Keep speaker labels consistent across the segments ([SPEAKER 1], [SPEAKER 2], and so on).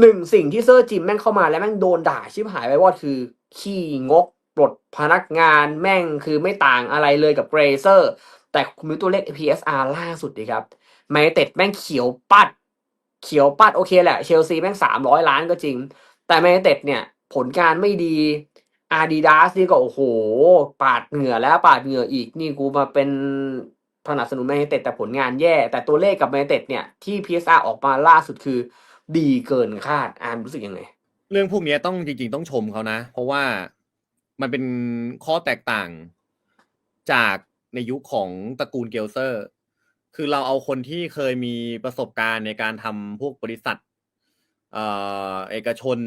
[SPEAKER 1] หนึ่งสิ่งที่เซอร์จิมแม่งเข้ามาแล้วแม่งโดนด่าชิบหายไปวอดคือ ขี้งกปลดพนักงานแม่งคือไม่ต่างอะไรเลยกับเกรเซอร์ แต่คุณมีตัวเลข PSR ล่าสุดดีครับแมนเต็ดแม่งเขียวปัด เขียวปัดโอเคแหละเชลซีแม่งสามร้อยล้านก็จริง แต่แมนเต็ดเนี่ยผลการไม่ดีอาดิดาสนี่ก็โอ้โห ปาดเหงื่อแล้วปาดเหงื่ออีกนี่กูมาเป็นสนับสนุนแมนเต็ดแต่ผลงานแย่ แต่ตัวเลขกับแมนเต็ดเนี่ยที่ PSR ออกมาล่าสุดคือ ดีเกินคาดอามรู้สึกยังไง
[SPEAKER 2] เรื่องพวกนี้ต้องจริง ๆ ต้องชมเขานะ เพราะว่ามันเป็นข้อแตกต่างจากในยุคของตระกูลเกลเซอร์ คือเราเอาคนที่เคยมีประสบการณ์ในการทำพวกบริษัทเอ่อเอกชน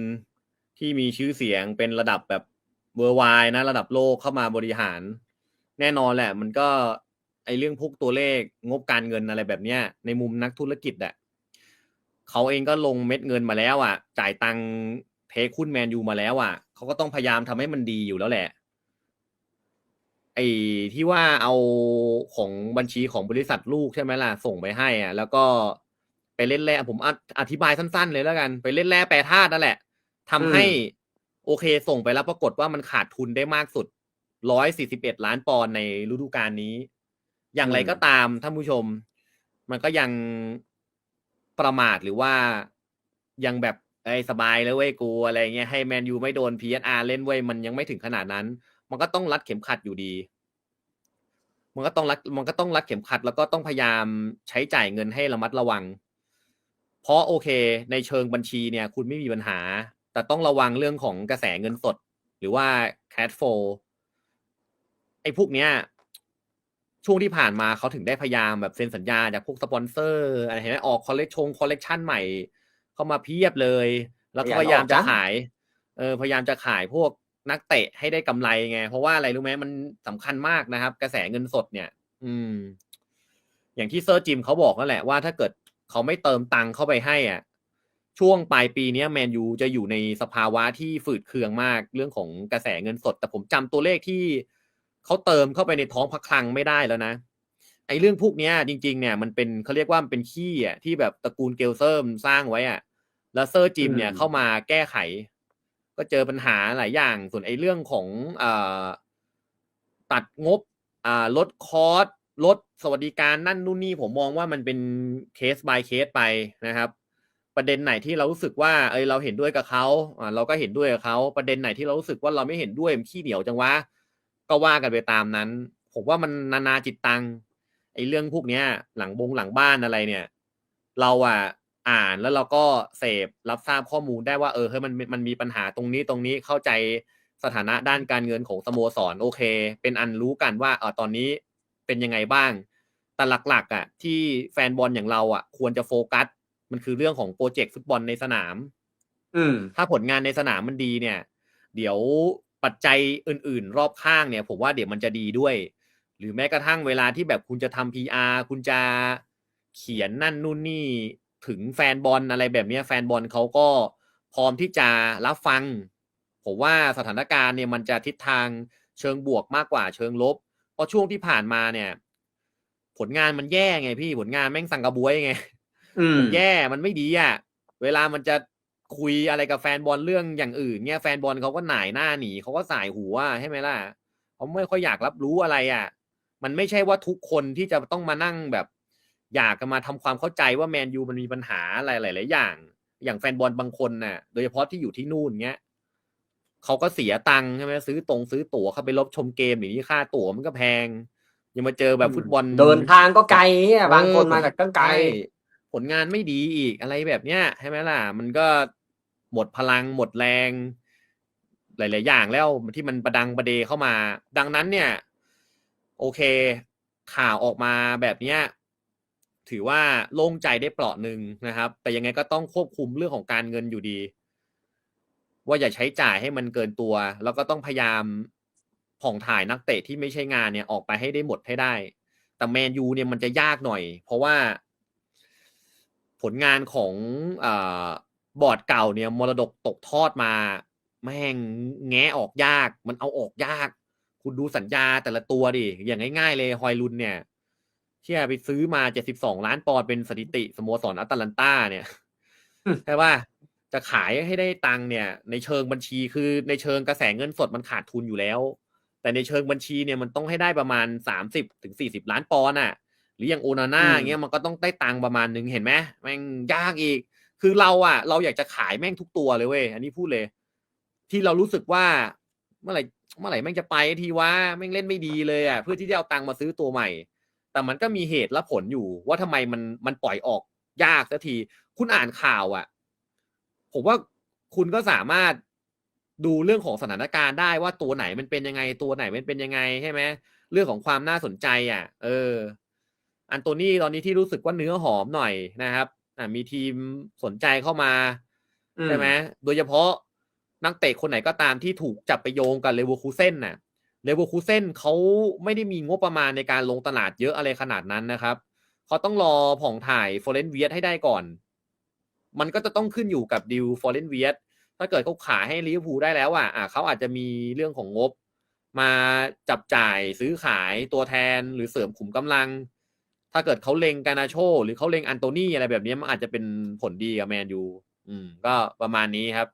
[SPEAKER 2] ที่มีชื่อเสียงเป็นระดับแบบเวอร์ไวนะ ระดับโลกเข้ามาบริหาร แน่นอนแหละ มันก็ไอเรื่องพวกตัวเลขงบการเงินอะไรแบบเนี้ย ในมุมนักธุรกิจอะ เขาเองก็ลงเม็ดเงินมาแล้วอะ จ่ายตังค์เทคุณแมนยูมาแล้วอะเขาก็ต้องพยายามทำให้มันดีอยู่แล้วแหละ ไอ้ที่ว่าเอาของบัญชีของบริษัทลูกใช่ไหมล่ะ ส่งไปให้อะ แล้วก็ไปเล่นแร่ผมออธิบายสั้น ๆ เลยแล้วกัน ไปเล่นแร่แปรธาตุนั่นแหละทำให้ โอเคส่งไปแล้วปรากฏว่ามันขาดทุนได้มากสุดร้อยสี่สิบเอ็ดล้านปอนด์ในฤดูกาลนี้ อย่างไร
[SPEAKER 1] อืม
[SPEAKER 2] ก็ตามท่านผู้ชม มันก็ยัง ประมาทหรือว่ายังแบบไอ้สบายแล้วเว้ยกูอะไรเงี้ยให้แมนยูไม่โดน PSR เล่นเว้ยมันยังไม่ถึงขนาดนั้น มันก็ต้องรัดเข็มขัดอยู่ดี มันก็ต้องรัดมันก็ต้องรัดเข็มขัด แล้วก็ต้องพยายามใช้จ่ายเงินให้ระมัดระวัง เพราะโอเค ในเชิงบัญชีเนี่ย คุณไม่มีปัญหา แต่ต้องระวังเรื่องของกระแสเงินสด หรือว่า cash flow ไอ้พวกเนี้ย ช่วงที่ผ่านมาเขาถึงได้พยายามแบบเซ็นสัญญาจากพวกสปอนเซอร์ อะไรเห็นไหมออกคอลเลกชงคอลเลกชันใหม่ เข้ามาเพียบเลย แล้วก็พยายามจะขายเออพยายามจะขายพวกนักเตะให้ได้กำไรไง เพราะว่าอะไรรู้ไหมมันสำคัญมากนะครับ กระแสเงินสดเนี่ย อืม อย่างที่เซอร์จิมเขาบอกนั่นแหละว่าถ้าเกิดเขาไม่เติมตังค์เข้าไปให้อะช่วงปลายปีเนี้ยแมนยูจะอยู่ในสภาวะที่ฝืดเคืองมากเรื่องของกระแสเงินสด แต่ผมจำตัวเลขที่ เขาเติมเข้าไปในท้องพระคลังไม่ได้แล้วนะไอ้เรื่องพวกเนี้ยจริง ๆ เนี่ยมันเป็นเขาเรียกว่ามันเป็นขี้อะที่แบบตระกูลเกลเซอร์มันสร้างไว้อะแล้วเซอร์จิมเนี่ย
[SPEAKER 1] อืม
[SPEAKER 2] เข้ามาแก้ไข ก็เจอปัญหาหลายอย่าง ส่วนไอ้เรื่องของอ่าตัดงบอ่าลดคอร์สลดสวัสดิการนั่นนู่นนี่ผมมองว่ามันเป็นเคส by เคสไปนะครับ ประเด็นไหนที่เรารู้สึกว่าเอยเราเห็นด้วยกับเขาอ่าเราก็เห็นด้วยกับเขาประเด็นไหนที่เรารู้สึกว่าเราไม่เห็นด้วยมันขี้เหนียวจังวะ ก็ว่ากันไปตามนั้น ผมว่ามันนานาจิตตังไอ้เรื่องพวกเนี้ย หลังบงหลังบ้านอะไรเนี่ย เราอะอ่านแล้วเราก็เสพรับทราบข้อมูลได้ว่าเออเฮ้ยมันมันมีปัญหาตรงนี้ตรงนี้เข้าใจสถานะด้านการเงินของสโมสรโอเค เป็นอันรู้กันว่าเออตอนนี้เป็นยังไงบ้าง แต่หลักๆอะที่แฟนบอลอย่างเราอะ ควรจะโฟกัส มันคือเรื่องของโปรเจกต์ฟุตบอลในสนาม
[SPEAKER 1] อืม
[SPEAKER 2] ถ้าผลงานในสนามมันดีเนี่ย เดี๋ยว ปัจจัยอื่น ๆ รอบข้างเนี่ย ผมว่าเดี๋ยวมันจะดีด้วย หรือแม้กระทั่งเวลาที่แบบคุณจะทำ PR คุณจะเขียนนั่นนู่นนี่ถึงแฟนบอลอะไรแบบเนี้ยแฟนบอลเขาก็พร้อมที่จะรับฟัง ผมว่าสถานการณ์เนี่ยมันจะทิศทางเชิงบวกมากกว่าเชิงลบ เพราะช่วงที่ผ่านมาเนี่ย ผลงานมันแย่ไงพี่ผลงานแม่งสังกระบวยไง
[SPEAKER 1] อืม
[SPEAKER 2] มันแย่มันไม่ดีอะ เวลามันจะ คุยอะไรกับแฟนบอลเรื่องอย่างอื่นเนี่ยแฟนบอลเขาก็หน่ายหน้าหนีเขาก็สายหัวใช่ไหมล่ะเขาไม่ค่อยอยากรับรู้อะไรอะ มันไม่ใช่ว่าทุกคนที่จะต้องมานั่งแบบ อยากจะมาทำความเข้าใจว่าแมนยูมันมีปัญหาอะไรหลายๆอย่าง อย่างแฟนบอลบางคนน่ะ โดยเฉพาะที่อยู่ที่นู่นเงี้ยเขาก็เสียตังค์ใช่ไหมซื้อตรงซื้อตั๋วเข้าไปลบชมเกมอย่างนี้ค่าตั๋วมันก็แพงยังมาเจอแบบฟุตบอล
[SPEAKER 1] เดินทางก็ไกลเนี่ยบางคน
[SPEAKER 2] เออ
[SPEAKER 1] มาจากตั้งไกล
[SPEAKER 2] ใช่ ผลงานไม่ดีอีกอะไรแบบเนี้ยใช่ไหมล่ะ มันก็หมดพลังหมดแรง หลาย ๆ อย่างแล้วที่มันประดังประเดเข้ามา ดังนั้นเนี่ย โอเค ข่าวออกมาแบบเนี้ยถือว่าโล่งใจได้เปราะหนึ่งนะครับ แต่ยังไงก็ต้องควบคุมเรื่องของการเงินอยู่ดี ว่าอย่าใช้จ่ายให้มันเกินตัว แล้วก็ต้องพยายามผ่องถ่ายนักเตะที่ไม่ใช่งานเนี่ยออกไปให้ได้หมดให้ได้ แต่แมนยูเนี่ยมันจะยากหน่อย เพราะว่า ผลงานของอาบอร์ดเก่าเนี่ยมรดกตกทอดมา แม่งแงะออกยาก มันเอาออกยาก คุณดูสัญญาแต่ละตัวดิ อย่างง่ายๆเลยฮอยลุนเนี่ยที่ไปซื้อมา72ล้านปอนด์เป็นสถิติสโมสรอัตแลนตาเนี่ย
[SPEAKER 1] อืม
[SPEAKER 2] ใช่ป่ะจะขายให้ได้ตังค์เนี่ย ในเชิงบัญชีคือในเชิงกระแสเงินสดมันขาดทุนอยู่แล้ว แต่ในเชิงบัญชีเนี่ยมันต้องให้ได้ประมาณสามสิบถึงสี่สิบล้านปอนด์อะ หรืออย่างโอนาน่า
[SPEAKER 1] อืม
[SPEAKER 2] อย่างเงี้ยมันก็ต้องได้ตังค์ประมาณนึงเห็นไหมแม่งยากอีก คือเราอะเราอยากจะขายแม่งทุกตัวเลยเว้ยอันนี้พูดเลย ที่เรารู้สึกว่าเมื่อไหร่เมื่อไหร่แม่งจะไปทีว่าแม่งเล่นไม่ดีเลยอะเพื่อที่จะเอาตังค์มาซื้อตัวใหม่ แต่มันก็มีเหตุและผลอยู่ว่าทำไมมันมันปล่อยออกยากสักที คุณอ่านข่าวอะผมว่าคุณก็สามารถดูเรื่องของสถานการณ์ได้ว่าตัวไหนมันเป็นยังไงตัวไหนมันเป็นยังไงใช่ไหมเรื่องของความน่าสนใจอะ เออ อันโตนี่ตอนนี้ที่รู้สึกว่าเนื้อหอมหน่อยนะครับอ่ามีทีมสนใจเข้ามา
[SPEAKER 1] อืม
[SPEAKER 2] ใช่ไหมโดยเฉพาะนักเตะคนไหนก็ตามที่ถูกจับไปโยงกับเลเวอร์คูเซ่นน่ะเลเวอร์คูเซ่นเขาไม่ได้มีงบประมาณในการลงตลาดเยอะอะไรขนาดนั้นนะครับเขาต้องรอผ่องถ่ายฟอเรนเวียให้ได้ก่อน มันก็จะต้องขึ้นอยู่กับดิวฟอเรนเวียถ้าเกิดเขาขายให้ลิเวอร์พูลได้แล้วอะอะเขาอาจจะมีเรื่องของงบ มาจับจ่ายซื้อขายตัวแทนหรือเสริมขุมกำลัง ถ้าเกิดเขาเล็งกานาโช หรือเขาเล็งอันโตนี่อะไรแบบนี้มันอาจจะเป็นผลดีกับแมนยูอืม ก็ประมาณนี้ครับ